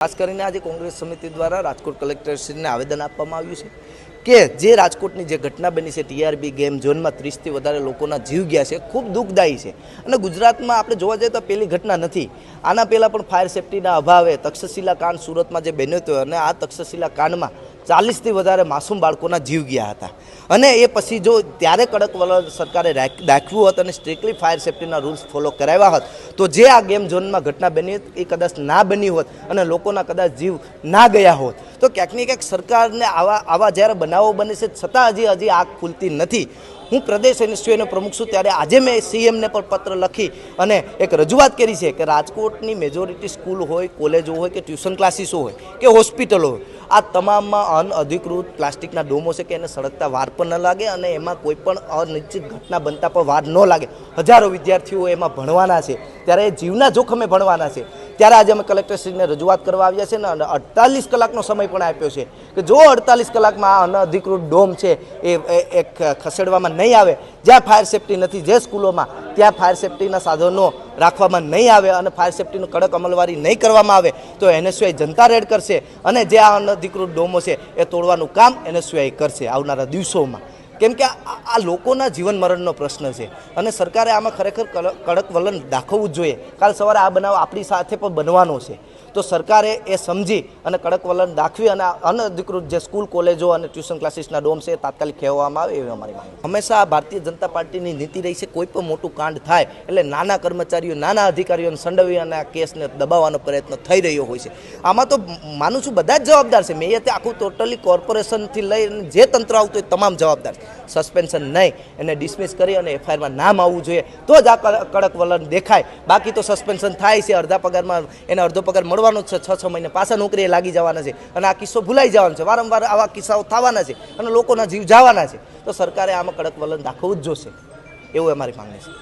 ખાસ કરીને આજે કોંગ્રેસ સમિતિ દ્વારા રાજકોટ કલેક્ટરશ્રીને આવેદન આપવામાં આવ્યું છે કે જે રાજકોટની જે ઘટના બની છે ટીઆરબી ગેમ ઝોનમાં ત્રીસથી વધારે લોકોના જીવ ગયા છે, ખૂબ દુઃખદાયી છે. અને ગુજરાતમાં આપણે જોવા જઈએ તો પહેલી ઘટના નથી. આના પહેલાં પણ ફાયર સેફટીના અભાવે તક્ષશિલા કાંડ સુરતમાં જે બન્યો હતો અને આ તક્ષશિલા કાંડમાં ચાલીસથી વધારે માસૂમ બાળકોના જીવ ગયા હતા. અને એ પછી જો ત્યારે કડક વલણ સરકારે દાખવ્યું હોત અને સ્ટ્રિક્ટલી ફાયર સેફટીના રૂલ્સ ફોલો કરાવ્યા હોત, તો જે આ ગેમ ઝોનમાં ઘટના બની એ કદાચ ના બની હોત અને લોકોના કદાચ જીવ ના ગયા હોત. તો ક્યાંક ને ક્યાંક સરકારને આવા આવા જ્યારે બનાવો બને છે, છતાં હજી હજી આગ ખુલતી નથી. હું પ્રદેશ એનએસયુનો પ્રમુખ છું, ત્યારે આજે મેં સીએમને પણ પત્ર લખી અને એક રજૂઆત કરી છે કે રાજકોટની મેજોરિટી સ્કૂલ હોય કોલેજો હોય કે ટ્યુશન ક્લાસીસો હોય કે હોસ્પિટલો હોય, આ તમામમાં અનઅધિકૃત પ્લાસ્ટિકના ડોમો છે કે એને સળગતા વાર પણ ન લાગે અને એમાં કોઈ પણ અનિશ્ચિત ઘટના બનતા પણ વાર ન લાગે. હજારો વિદ્યાર્થીઓ એમાં ભણવાના છે. ત્યારે એ જીવના જોખમે ભણવાના છે. ત્યારે આજે અમે કલેક્ટરશ્રીને રજૂઆત કરવા આવ્યા છે અને અડતાલીસ કલાકનો સમય પણ આપ્યો છે કે જો અડતાલીસ કલાકમાં આ અનધિકૃત ડોમ છે એ એ- એ ખસેડવામાં નહીં આવે, જ્યાં ફાયર સેફટી નથી, જે સ્કૂલોમાં, ત્યાં ફાયર સેફટીના સાધનો રાખવામાં નહીં આવે અને ફાયર સેફટીનું કડક અમલવારી નહીં કરવામાં આવે, તો એનએસયુઆઈ જનતા રેડ કરશે અને જે આ અનધિકૃત ડોમો છે એ તોડવાનું કામ એનએસયુઆઈ કરશે આવનારા દિવસોમાં. કેમ કે આ લોકોના જીવન મરણનો પ્રશ્ન છે. અને સરકારે આમાં ખરેખર કડક વલણ દાખવવું જ જોઈએ. કાલ સવારે આ બનાવ આપણી સાથે પણ બનવાનો છે. તો સરકારે એ સમજી અને કડક વલણ દાખવી અને અનધિકૃત જે સ્કૂલ, કોલેજો અને ટ્યુશન ક્લાસીસના ડોમ છે એ તાત્કાલિક ખેવવામાં આવે એવી અમારી માંગ હંમેશા ભારતીય જનતા પાર્ટીની નીતિ રહી છે, કોઈ પણ મોટું કાંડ થાય એટલે નાના કર્મચારીઓ, નાના અધિકારીઓને સંડવી અને આ કેસને દબાવવાનો પ્રયત્ન થઈ રહ્યો હોય છે. આમાં તો માનું છું બધા જ જવાબદાર છે. મેં તે આખું ટોટલી કોર્પોરેશનથી લઈને જે તંત્ર આવતું હોય તમામ જવાબદાર સસ્પેન્શન નહીં, એને ડિસમિસ કરી અને એફઆઈઆરમાં નામ આવવું જોઈએ. તો જ આ કડક વલણ દેખાય. બાકી તો સસ્પેન્શન થાય છે, અડધા પગારમાં, એને અડધો પગાર મળવાનો જ છે, છ છ મહિને. પાછા નોકરીએ લાગી જવાના છે અને આ કિસ્સો ભૂલાઈ જવાનો છે. વારંવાર આવા કિસ્સાઓ થવાના છે અને લોકોના જીવ જવાના છે. તો સરકારે આમાં કડક વલણ દાખવવું જ જોશે. એવું અમારી માંગણી છે.